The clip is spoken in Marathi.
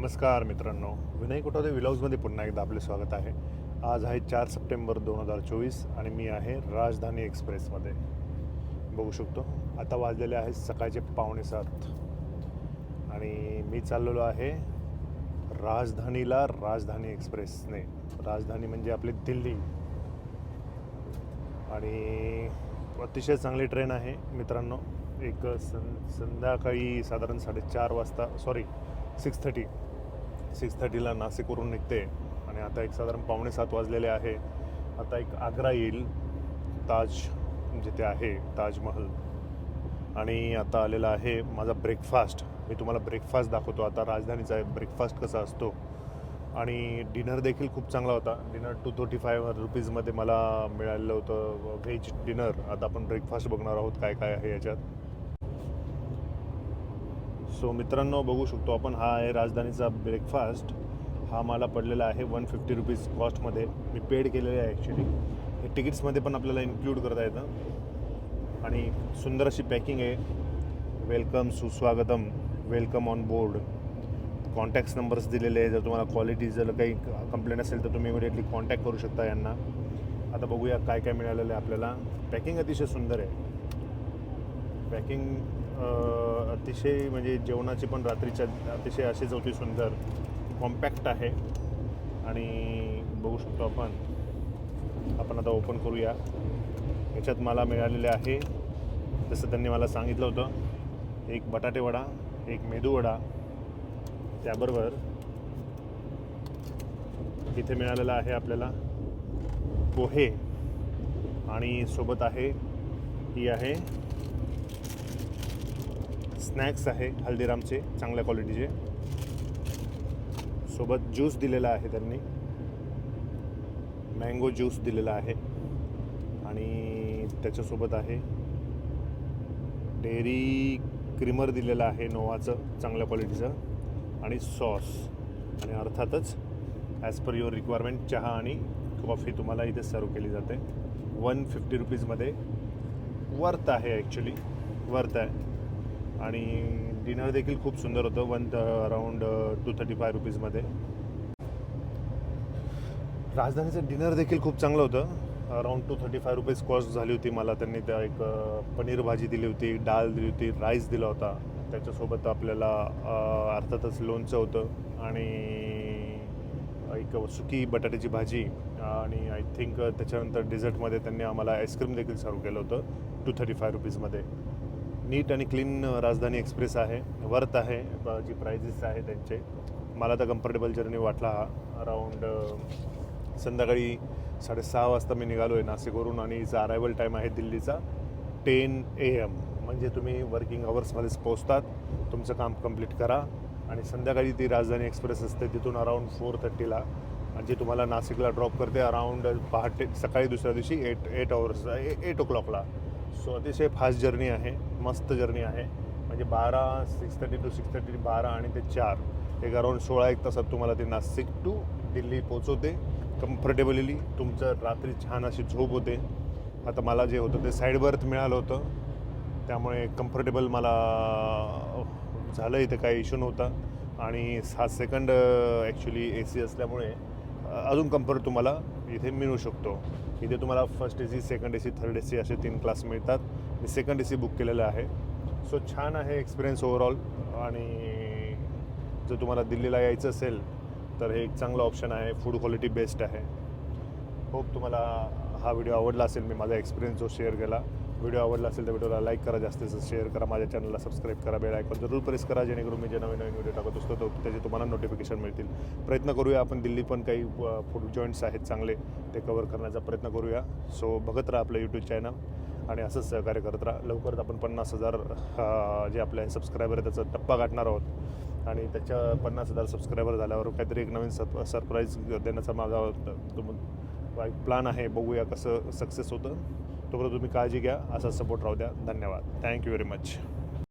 नमस्कार मित्रांनो. विनय कुटोदे विलॉग्समध्ये पुन्हा एकदा आपले स्वागत आहे. आज आहे चार सप्टेंबर दोन हजार चोवीस आणि मी आहे राजधानी एक्सप्रेसमध्ये. बघू शकतो आता वाजलेले आहेत सकाळचे पावणे सात. आणि मी चाललेलो आहे राजधानीला राजधानी एक्सप्रेसने. राजधानी म्हणजे आपली दिल्ली. आणि अतिशय चांगली ट्रेन आहे मित्रांनो. एक सं संध्याकाळी साधारण साडेचार वाजता सॉरी सिक्स थर्टी सिक्स थर्टीला नाशिकवरून निघते आणि आता एक साधारण पावणे सात वाजलेले आहे. आता एक आग्रा येईल ताज जिथे आहे ताजमहल. आणि आता आलेला आहे माझा ब्रेकफास्ट मी तुम्हाला ब्रेकफास्ट दाखवतो. आता राजधानीचा आहे ब्रेकफास्ट कसा असतो. आणि डिनर देखील खूप चांगला होता. डिनर टू थर्टी फाईव्ह रुपीजमध्ये मला मिळालेलं होतं व्हेज डिनर आता आपण ब्रेकफास्ट बघणार आहोत काय काय आहे याच्यात. सो मित्रांनो बघू शकतो आपण हा आहे राजधानीचा ब्रेकफास्ट हा मला पडलेला आहे वन फिफ्टी रुपीज कॉस्टमध्ये मी पेड केलेले आहे ॲक्च्युली हे तिकीट्समध्ये पण आपल्याला इन्क्लूड करता येतं. आणि सुंदर अशी पॅकिंग आहे. वेलकम सुस्वागतम. Welcome on board contacts numbers दिलेले आहे जर तुम्हाला क्वालिटी जर काही कंप्लेंट असेल तर तुम्ही इमिडिएटली कॉन्टॅक्ट करू शकता यांना. आता बघूया काय काय मिळालेलं आहे आपल्याला. पॅकिंग अतिशय सुंदर आहे. पॅकिंग अतिशय म्हणजे जेवणाची पण रात्रीच्या अतिशय अशीच होती सुंदर कॉम्पॅक्ट आहे. आणि बघू शकतो आपण आपण आता ओपन करूया. याच्यात मला मिळालेले आहे जसं त्यांनी मला सांगितलं होतं एक बटाटेवडा एक मेदूवडा त्याबरोबर इथे मिळालेला आहे आपल्याला पोहे. आणि सोबत आहे ही आहे स्नॅक्स आहे हल्दीरामचे चांगल्या क्वालिटीचे. सोबत ज्यूस दिलेला आहे त्यांनी. मँगो ज्यूस दिलेला आहे. आणि त्याच्यासोबत आहे डेअरी क्रीमर दिलेलं आहे नोवाचं चांगल्या क्वालिटीचं. आणि सॉस. आणि अर्थातच ॲज पर युअर रिक्वायरमेंट चहा आणि कॉफी तुम्हाला इथे सर्व केली जाते. वन फिफ्टी रुपीजमध्ये वर्थ आहे ॲक्च्युली वर्थ आहे. आणि डिनर देखील खूप सुंदर होतं. One around two thirty five रुपीजमध्ये राजधानीचं डिनर देखील खूप चांगलं होतं. Around two thirty five rupees cost झाली होती मला. त्यांनी त्या एक uh, पनीर भाजी दिली होती डाळ दिली होती राईस दिला होता. त्याच्यासोबत आपल्याला uh, अर्थातच लोणचं होतं आणि एक सुकी बटाट्याची भाजी आणि आय थिंक uh, त्याच्यानंतर डेझर्टमध्ये त्यांनी आम्हाला आईस्क्रीम देखील सर्व केलं होतं टू थर्टी फाय रुपीजमध्ये नीट आणि क्लीन राजधानी एक्सप्रेस आहे वर्थ आहे जी प्रायझेस आहे त्यांचे. मला तर कम्फर्टेबल जर्नी वाटला हा. अराऊंड संध्याकाळी साडेसहा वाजता मी निघालो आहे नाशिकवरून आणि याचा अरायवल टाईम आहे दिल्लीचा टेन ए एम म्हणजे तुम्ही वर्किंग अवर्समध्येच पोचतात तुमचं काम कंप्लीट करा आणि संध्याकाळी ती राजधानी एक्सप्रेस असते तिथून अराऊंड फोर थर्टीला जी तुम्हाला नाशिकला ड्रॉप करते अराऊंड पहाटे सकाळी दुसऱ्या दिवशी eight eight hours eight o क्लॉकला so अतिशय फास्ट जर्नी आहे मस्त जर्नी आहे. म्हणजे बारा six thirty to six thirty बारा आणि ते चार. एक अराऊंड सोळा एक तासात तुम्हाला ते नाशिक टू दिल्ली पोचवते. कम्फर्टेबली तुमचं रात्री छान अशी झोप होते. आता मला जे होतं ते साईड बर्थ मिळालं होतं. त्यामुळे कम्फर्टेबल मला झालं इथं काही इश्यू नव्हता. आणि सात सेकंड ॲक्च्युली ए सी असल्यामुळे अजून कम्फर्ट तुम्हाला इथे मिळू शकतो. इथे तुम्हाला first A C second A C third A C असे तीन क्लास मिळतात. मी सेकंड ए सी बुक केलेलं आहे. सो छान आहे एक्सपिरियन्स ओव्हरऑल आणि जर तुम्हाला दिल्लीला यायचं असेल तर हे एक चांगलं ऑप्शन आहे. फूड क्वालिटी बेस्ट आहे. होप तुम्हाला हा व्हिडिओ आवडला असेल मी माझा एक्सपिरियन्स जो शेअर केला. व्हिडिओ आवडला असेल तर व्हिडिओला लाईक करा जास्तीत जास्त शेअर करा माझ्या चॅनलला सबस्क्राईब करा बेल आयकॉन जरूर प्रेस करा जेणेकरून मी जे नवीन नवीन व्हिडिओ टाकत असतो तो त्याचे तुम्हाला नोटिफिकेशन मिळतील. प्रयत्न करूया आपण दिल्ली पण काही फूड जॉईंट्स आहेत चांगले ते कवर करण्याचा प्रयत्न करूया. सो बघत राहा आपलं यूट्यूब चॅनल आणि असंच सहकार्य करत राहा. लवकरच आपण पन्नास हजार जे आपले सबस्क्रायबर आहे त्याचा टप्पा गाठणार आहोत. आणि त्याच्या पन्नास हजार सबस्क्रायबर झाल्यावर काहीतरी एक नवीन सप सरप्राईज देण्याचा माझा प्लॅन आहे. बघूया कसं सक्सेस होतं. तोपर्यंत तुम्ही काळजी घ्या. असा सपोर्ट राहू द्या. धन्यवाद. Thank you very much